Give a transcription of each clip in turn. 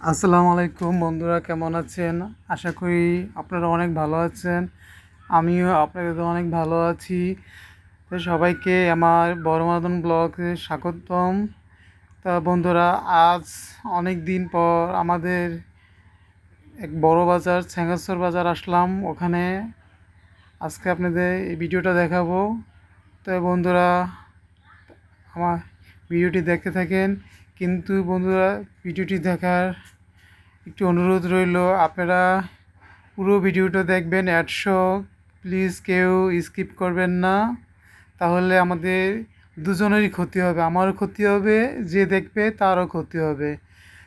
আসসালামু আলাইকুম বন্ধুরা, কেমন আছেন? আশা করি আপনারা অনেক ভালো আছেন। আমিও আপনাদের অনেক ভালো আছি। তো সবাইকে আমার বড় মাদন ব্লগে স্বাগতম। তা বন্ধুরা, আজ অনেক দিন পর আমাদের এক বড় বাজার ছ্যাঙ্গাসর বাজার আসলাম। ওখানে আজকে আপনাদের এই ভিডিওটা দেখাবো। তো বন্ধুরা, আমার ভিডিওটি দেখতে থাকেন। কিন্তু বন্ধুরা, ভিডিওটি দেখার একটু অনুরোধ রইল, আপনারা পুরো ভিডিওটা দেখবেন অ্যাডশো প্লিজ কেউ স্কিপ করবেন না। তাহলে আমাদের দুজনেরই ক্ষতি হবে, আমারও ক্ষতি হবে, যে দেখবে তারও ক্ষতি হবে।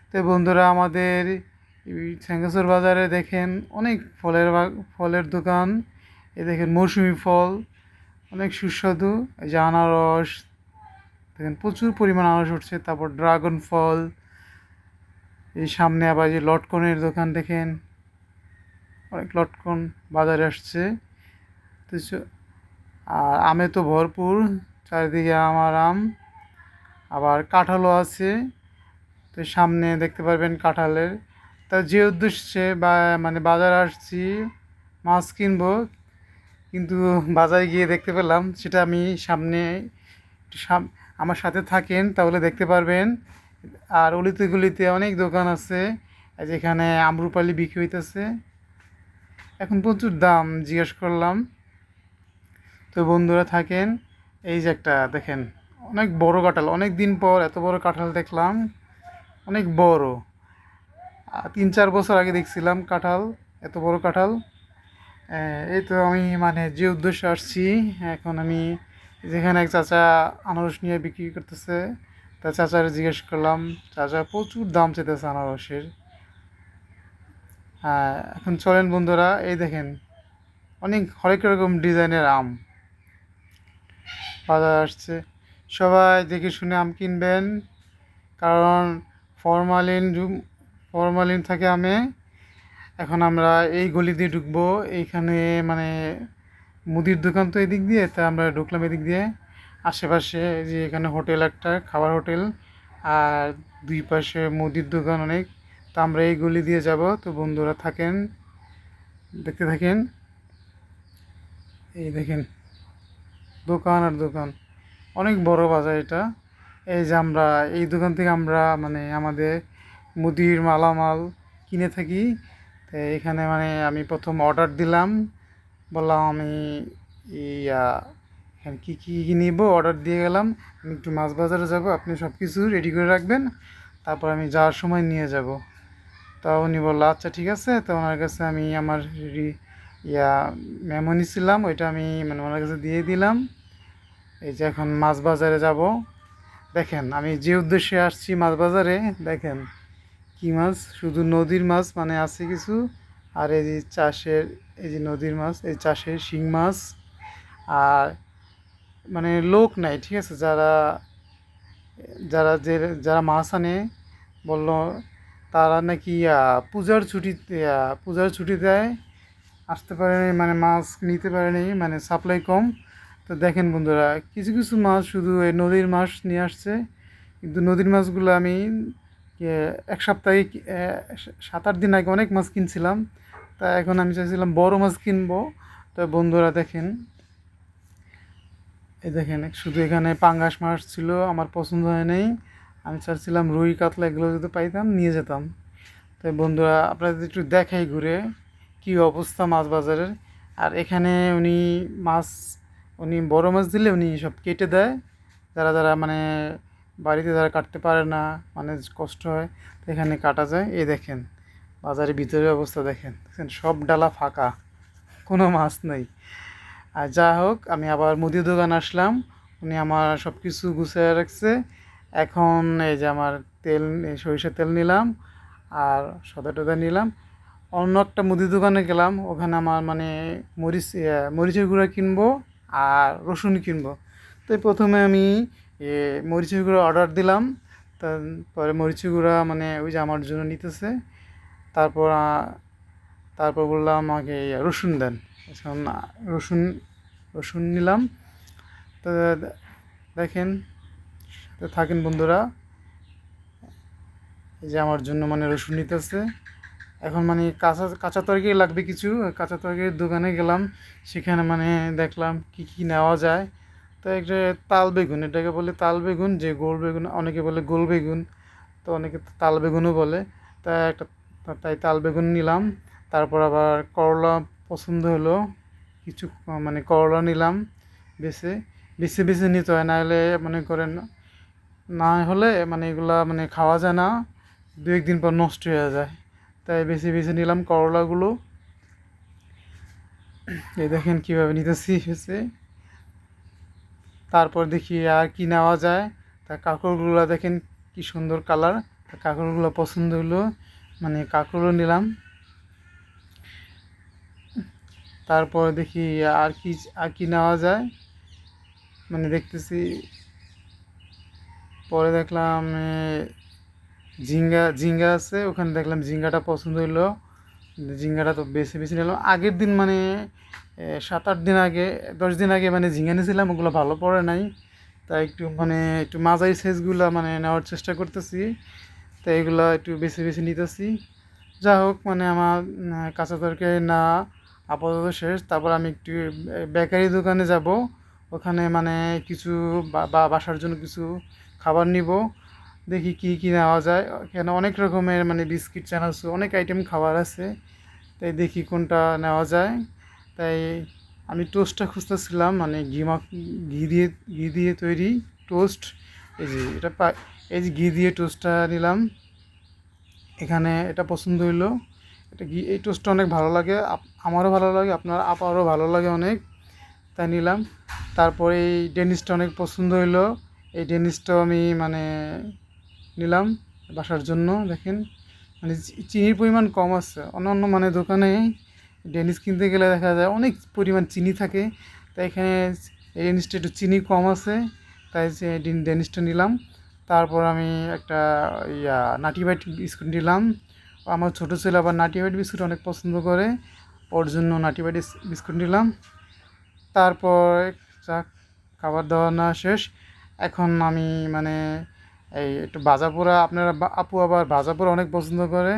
তো বন্ধুরা, আমাদের স্যাঙ্গাসর বাজারে দেখেন, অনেক ফলের ফলের দোকান। এ দেখেন, মৌসুমি ফল, অনেক সুস্বাদু যে আনারস দেখেন, প্রচুর পরিমাণ আনারস উঠছে। তারপর ড্রাগন ফল এই সামনে আবার যে লটকনের দোকান দেখেন, অনেক লটকন বাজারে আসছে। তো আর আমে তো ভরপুর, চারিদিকে আমার আম, আবার কাঁঠালও আছে। তো সামনে দেখতে পারবেন কাঁঠালের। তা যে উদ্দেশ্যে বা মানে বাজার আসছি, মাছ কিনবো, কিন্তু বাজারে গিয়ে দেখতে পেলাম, সেটা আমি সামনে আমার সাথে থাকেন, তাহলে দেখতে পারবেন। আর অলিতে গলিতে অনেক দোকান আছে যেখানে আমরুপালি বিক্রি হইতেছে। এখন প্রচুর দাম জিজ্ঞেস করলাম। তো বন্ধুরা থাকেন, এই যে একটা দেখেন, অনেক বড় কাঁঠাল। অনেক দিন পর এত বড় কাঁঠাল দেখলাম, অনেক বড়। তিন চার বছর আগে দেখছিলাম কাঁঠাল, এত বড় কাঁঠাল। এই তো আমি মানে যে উদ্দেশ্যে আসছি, এখন আমি যেখানে এক চাচা আনারস নিয়ে বিক্রি করতেছে তা চাচারে জিজ্ঞেস করলাম, চাচা, প্রচুর দাম চেতেছে আনারসের। হ্যাঁ এখন চলেন বন্ধুরা, এই দেখেন, অনেক হরেক রকম ডিজাইনের আম বাজার আসছে। সবাই দেখে শুনে আম কিনবেন, কারণ ফরমালিন ফরমালিন থাকে আমে। এখন আমরা এই গলি দিয়ে ঢুকবো, এইখানে মানে মুদির দোকান তো এদিক দিয়ে, তা আমরা ঢুকলাম এদিক দিয়ে। আশেপাশে যে এখানে হোটেল একটা, খাবার হোটেল, আর দুই পাশে মুদির দোকান অনেক। তা আমরা এই গলি দিয়ে যাব, তো বন্ধুরা থাকেন, দেখতে থাকেন। এই দেখেন, দোকান আর দোকান। অনেক বড় বাজার এটা। এই যে আমরা, এই দোকান থেকে আমরা মানে আমাদের মুদির মালামাল কিনে থাকি। তো এখানে মানে আমি প্রথম অর্ডার দিলাম। বললাম, আমি ইয়া কী কী কী নিব? অর্ডার দিয়ে গেলাম। আমি একটু মাছ বাজারে যাব। আপনি সব কিছু রেডি করে রাখবেন। তারপর আমি যাওয়ার সময় নিয়ে যাব। তা উনি বলল আচ্ছা ঠিক আছে। তো ওনার কাছে আমি আমার ইয়া মেমো নিছিলাম। ওইটা আমি মানে ওনার কাছে দিয়ে দিলাম। এই যে এখন মাছ বাজারে যাব। দেখেন, আমি যে উদ্দেশ্যে আসছি মাছ বাজারে, দেখেন কি মাছ? শুধু নদীর মাছ মানে আছে কিছু। আর এই যে চাষের, এই যে নদীর মাছ, এই চাষের শিং মাছ, আর মানে লোক নাই, ঠিক আছে? যারা যারা যে, যারা মাছ আনে, বলল তারা নাকি পূজার ছুটি পূজার ছুটি দেয়, আসতে পারেনি মানে মাছ নিতে পারেনি মানে সাপ্লাই কম। তো দেখেন বন্ধুরা, কিছু কিছু মাছ শুধু এই নদীর মাছ নিয়ে আসছে, কিন্তু নদীর মাছগুলো আমি এক সপ্তাহে সাত আট দিন আগে অনেক মাছ কিনছিলাম। তা এখন আমি চাইছিলাম বড় মাছ কিনবো। তো বন্ধুরা দেখেন, এই দেখেন, শুধু এখানে পাঙ্গাস মাছ ছিল, আমার পছন্দ হয় নাই। আমি চাইছিলাম রুই, কাতলা, এগুলো যদি পাইতাম, নিয়ে যেতাম। তাই বন্ধুরা, আপনাদের একটু দেখাই ঘুরে কি অবস্থা মাছ বাজারের। আর এখানে উনি মাছ, উনি বড় মাছ দিলে উনি সব কেটে দেয়। যারা যারা মানে বাড়িতে যারা কাটতে পারে না মানে কষ্ট হয়, তো এখানে কাটা যায়। এই দেখেন, বাজারের ভিতরের অবস্থা দেখেন। দেখেন, সব ডালা ফাঁকা, কোনো মাছ নেই। আর যা হোক, আমি আবার মুদি দোকান আসলাম। উনি আমার সব কিছু গুছিয়ে রাখছে। এখন এই যে আমার তেল সরিষার তেল নিলাম আর সদা টদা নিলাম। অন্য একটা মুদি দোকানে গেলাম। ওখানে আমার মানে মরিচ মরিচের গুঁড়া কিনবো আর রসুন কিনবো। তো প্রথমে আমি এ, মরিচের গুঁড়া অর্ডার দিলাম। তারপরে মরিচের গুঁড়া মানে ওই যে আমার জন্য নিতেছে। তারপর তারপর বললাম আমাকে রসুন দেন। এখন রসুন রসুন নিলাম। তো দেখেন তো থাকেন বন্ধুরা এই যে আমার জন্য মানে রসুন নিতেছে। এখন মানে কাঁচা কাঁচা তরকারি লাগবে কিছু। কাঁচা তরকারির দোকানে গেলাম সেখানে মানে দেখলাম কি কি নেওয়া যায়। তো একটা তাল বেগুন, এটাকে বলে তাল বেগুন, যে গোল বেগুন, অনেকে বলে গোল বেগুন, তো অনেকে তাল বেগুনও বলে। তাই একটা, তাই তাল বেগুন নিলাম, তারপর আবার করলা পছন্দ হলো, কিছু মানে করলা নিলাম বেছে বেছে বেছে নিতে হয়, নাহলে মনে করেন না হলে মানে এগুলা মানে খাওয়া যায় না, দু একদিন পর নষ্ট হয়ে যায়। তাই বেছে বেছে নিলাম করলাগুলো। এই দেখেন কীভাবে নিতেছি, হয়েছে। তারপর দেখি আর কি নেওয়া যায়। তা কাঁকড়গুলো দেখেন কি সুন্দর কালার। তা কাঁকড়গুলো পছন্দ হলো মানে কাঁকড়ও নিলাম। তারপর দেখি আর কি আর কি নেওয়া যায়। মানে দেখতেছি, পরে দেখলাম ঝিঙ্গা ঝিঙ্গা আছে, ওখানে দেখলাম ঝিঙ্গাটা পছন্দ হলো ঝিঙ্গাটা তো বেশি বেশি নিলাম। আগের দিন মানে সাত আট দিন আগে, দশ দিন আগে মানে ঝিঙ্গা নিয়েছিলাম, ওগুলো ভালো পড়ে নাই। তাই একটু মানে একটু মাঝারি সাইজগুলো মানে নেওয়ার চেষ্টা করতেছি। তাই এগুলো একটু বেশি বেশি নিতেছি। যা হোক মানে আমার কাঁচা তরকারি না, আপাতত শেষ। তারপর আমি একটু বেকারি দোকানে যাব। ওখানে মানে কিছু বা- বাসার জন্য কিছু খাবার নিব। দেখি কি কি নেওয়া যায়। এখানে অনেক রকমের মানে বিস্কিট চানাচু অনেক আইটেম খাবার আছে। তাই দেখি কোনটা নেওয়া যায়। তাই আমি টোস্টটা খুঁজতেছিলাম মানে ঘি মাখ ঘি দিয়ে ঘি দিয়ে তৈরি টোস্ট। এই যে এটা এই যে ঘি দিয়ে টোস্টটা নিলাম। এখানে এটা পছন্দ হইল। এটা ঘি, এই টোস্টটা অনেক ভালো লাগে। আমারও ভালো লাগে, আপনার আপারও ভালো লাগে অনেক। তাই নিলাম। তারপরে এই ডেনিসটা অনেক পছন্দ হইল। এই ডেনিসটাও আমি মানে নিলাম বাসার জন্য, দেখেন। মানে চিনির পরিমাণ কম আছে। অন্যান্য মানে দোকানে ডেনিস কিনতে গেলে দেখা যায় অনেক পরিমাণ চিনি থাকে। তাই এখানে এই ডেনিসটা একটু চিনি কম আছে। তাই ডেনিসটা নিলাম। তারপর আমি একটা ইয়া নাটি বাইট বিস্কুট নিলাম। আমার ছোটো ছেলে আবার নাটি বাইট বিস্কুট অনেক পছন্দ করে। ওর জন্য নাটি বাইট বিস্কুট নিলাম। তারপর যাক, খাবার দাবার না শেষ। এখন আমি মানে এই একটু ভাজা পোড়া আপনারা আপু আবার ভাজা পোড়া অনেক পছন্দ করে।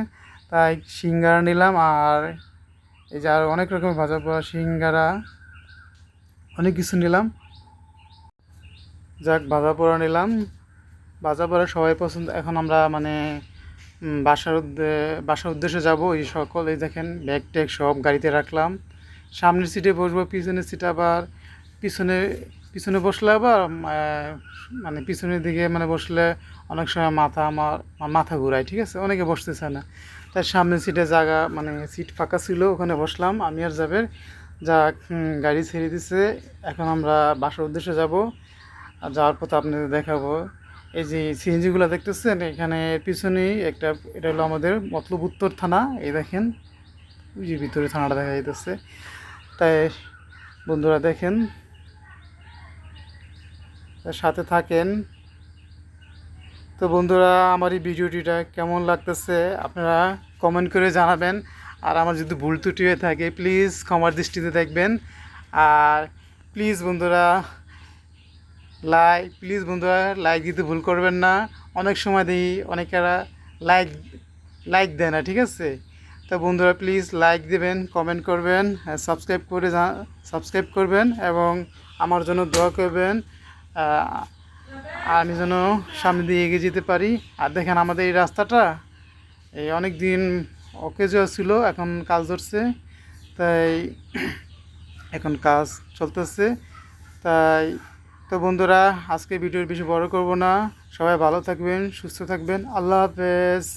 তাই সিঙ্গারা নিলাম আর এই যে আর অনেক রকমের ভাজা পোড়া সিঙ্গারা, অনেক কিছু নিলাম। যাক ভাজা পোড়া নিলাম। ভাজা পোড়া সবাই পছন্দ, এখন আমরা মানে বাসার বাসার উদ্দেশ্যে যাব। এই সকল এই দেখেন, ব্যাগ ট্যাগ সব গাড়িতে রাখলাম। সামনের সিটে বসবো, পিছনের সিট আবার, পিছনে পিছনে বসলে আবার মানে পিছনের দিকে মানে বসলে অনেক সময় মাথা আমার মাথা ঘুরায়, ঠিক আছে? অনেকে বসতেছে না। তার সামনের সিটে জায়গা মানে সিট ফাঁকা ছিল, ওখানে বসলাম। আমি আর যাবের যা গাড়ি ছেড়ে দিছে, এখন আমরা বাসার উদ্দেশ্যে যাব। আর যাওয়ার পথে আপনাদের দেখাবো। এই যে সিএনজিগুলো দেখতেছেন, এখানে পিছনেই একটা, এটা হলো আমাদের মতলব উত্তর থানা, এই দেখেন। ওই যে ভিতরে থানাটা দেখা যাইতেছে। তাই বন্ধুরা দেখেন সাথে থাকেন। তো বন্ধুরা, আমার এই ভিডিওটিটা কেমন লাগতেছে আপনারা কমেন্ট করে জানাবেন। আর আমার যদি ভুল ত্রুটি হয়ে থাকে প্লিজ ক্ষমার দৃষ্টিতে দেখবেন। আর প্লিজ বন্ধুরা লাইক প্লিজ বন্ধুরা লাইক দিতে ভুল করবেন না। অনেক সময় দেখি অনেকেরা লাইক লাইক দেয় না, ঠিক আছে? তো বন্ধুরা প্লিজ লাইক দেবেন কমেন্ট করবেন সাবস্ক্রাইব করে সাবস্ক্রাইব করবেন এবং আমার জন্য দোয়া করবেন। আমি যেন সামনে দিয়ে এগিয়ে যেতে পারি। আর দেখেন আমাদের এই রাস্তাটা, এই অনেক দিন অকেজ ছিল, এখন কাজ ধরছে। তাই এখন কাজ চলতেছে। তাই তো বন্ধুরা, আজকে ভিডিওর বেশি বড় করব না। সবাই ভালো থাকবেন, সুস্থ থাকবেন। আল্লাহ হাফেজ।